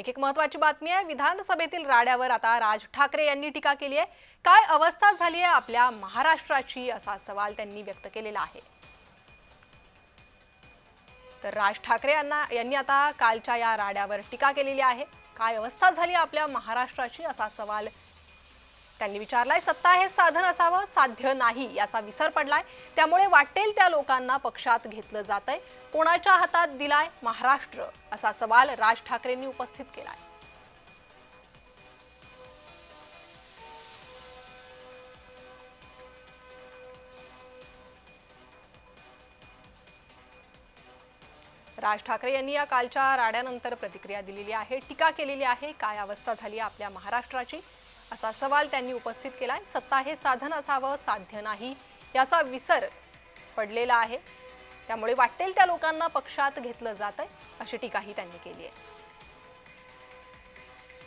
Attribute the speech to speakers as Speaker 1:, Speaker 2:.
Speaker 1: आणखी एक महत्वाची बातमी आहे विधानसभेतील राड्यावर आता राज ठाकरे यांनी टीका केली आहे. काय अवस्था झाली आहे आपल्या महाराष्ट्राची असा सवाल त्यांनी व्यक्त केलेला आहे. तर राज ठाकरे यांना यांनी आता कालच्या या राड्यावर टीका केलेली आहे. काय अवस्था झाली आहे आपल्या महाराष्ट्राची असा सवाल त्यांनी विचारलाय सत्ता हे साधन असावं साध्य नाही याचा विसर पडलाय. त्यामुळे वाटेल त्या लोकांना पक्षात घेतलं जातंय. कोणाच्या हातात दिलाय? महाराष्ट्र असा सवाल राज ठाकरेंनी उपस्थित केलाय. राज ठाकरे यांनी या कालच्या राड्यानंतर प्रतिक्रिया दिलेली आहे टीका केलेली आहे. काय अवस्था झाली आपल्या महाराष्ट्राची? असा सवाल त्यांनी उपस्थित केला. सत्ता हे साधन असावं साध्य नाही याचा विसर पडलेला आहे. त्यामुळे वाटेल त्या लोकांना पक्षात घेतलं जात आहे अशी टीकाही त्यांनी केली आहे.